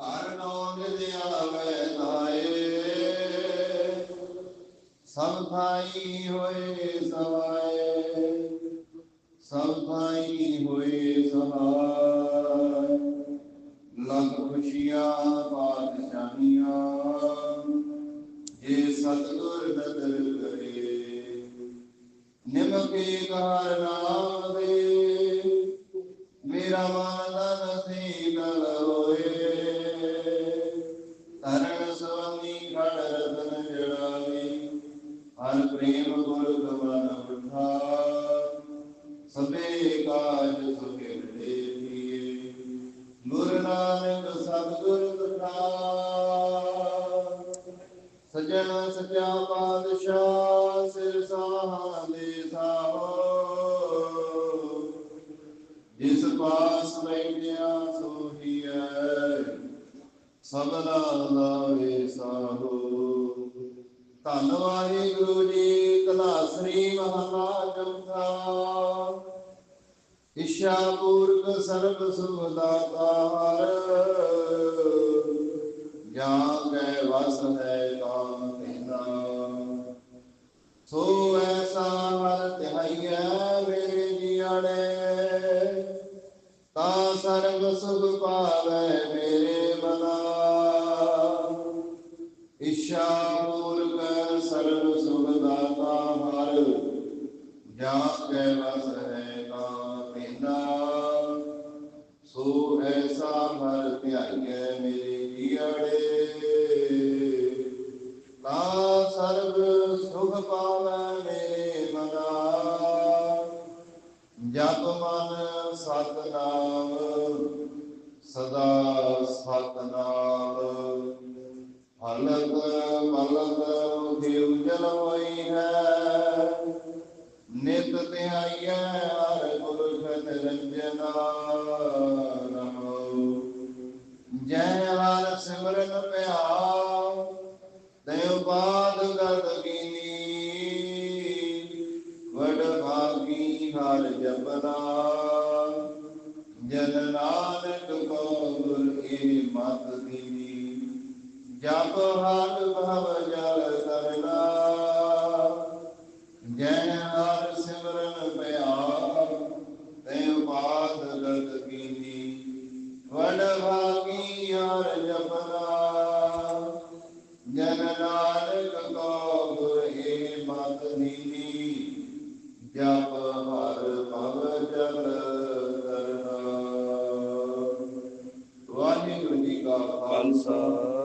ਹਰ ਨਾਮ ਲਿਆਵੇ ਨਾਏ। ਸਭ ਥਾਈ ਹੋਏ ਸਹਾਏ ਸਭ ਥਾਈ ਹੋਏ ਸਹਾਏ ਲੱਖ ਖੁਸ਼ੀਆਂ ਪਾਤਸ਼ਾਹੀਆਂ ਜੇ ਸਤਿਗੁਰ ਨਦਰ ਕਰੇ, ਨਿਮਕੇ ਘਰ ਹਰ ਪ੍ਰੇਮ ਗੁਰ ਗਮਨ ਉਠਾ ਸਭੇ ਕਾਜ ਸੁਖੇ ਦੇਵੀਏ ਗੁਰ ਨਾਨਕ ਸਤਿਗੁਰ ਤੁਠਾ ਸਜਣ ਸਚਾ ਪਾਤਸ਼ਾਹ ਸਿਰ ਸਾਹਾਲੇ ਸਾਹੋ ਜਿਸ ਪਾਸ ਬੈਠਿਆ ਸੋਹੀਐ ਸਬਦਾ ਲਾਵੇ ਸਾਹੋ ਧੰਨ ਵਾਹਿਗੁਰੂ ਜੀ ਕਲਾ ਸ੍ਰੀ ਮਹਾਰਾਜ ਚੌਥਾ ਇਸ਼ਾ ਪੂਰਕ ਸਰਬ ਸੁਖ ਦਾਤਾਰ ਜਾਂ ਕੈ ਵਸ ਹੈ ਕਾਮ ਕਹਿੰਦਾ ਸੋ ਐਸਾ ਹਰ ਧਿਆਈਐ ਮੇਰੇ ਜੀਆੜੇ ਤਾ ਸਰਬ ਸੁਖ ਪਾਵੈ ਦਾਤਾ ਹਰ ਜਾਂ ਕੈ ਵਸ ਹੈ ਕਾਮ ਕਹਿੰਦਾ ਸੋ ਐਸਾ ਹਰ ਧਿਆਈਐ ਮੇਰੇ ਜੀਆੜੇ ਤਾ ਸਰਬ ਸੁਖ ਪਾਵੈ ਮੇਰੇ ਮਨਾ ਜਪ ਮਨ ਸਤਨਾਮ, ਸਦਾ ਸਤਨਾਮ। ਹਲਕ ਮਲਕ ਨਿਤ ਧਿਆਈਐ, ਹਰ ਪੁਰਖ ਨਿਰੰਜਨਾ ਨਮੋ ਜੈ ਹਰ ਸਿਮਰਨ ਪਿਆ ਤੈ ਬਾਦ ਗਦ ਕੀਨੀ। ਵਡ ਭਾਗੀ ਹਰ ਜਪਨਾ ਜਨ ਨਾਨਕ ਕੋ ਗੁਰ ਕੀ ਮਤ ਦੀਨੀ। ਜਪ ਹਰ ਭਵ ਜੈ ਹਰ ਸਿਮਰਨ ਪਿਆ ਤੈ ਬਾਦ ਗਦ ਕੀਨੀ, ਵਡ ਭਾਗੀ ਹਰ ਜਪਨਾ। ਜਨ ਨਾਨਕ ਕੋ ਗੁਰ ਮਤ ਨੀਨੀ, ਜਪ ਹਰ ਭਵ ਜਲ ਕਰਨਾ। ਵਾਹਿਗੁਰੂ ਜੀ ਕਾ ਖਾਲਸਾ।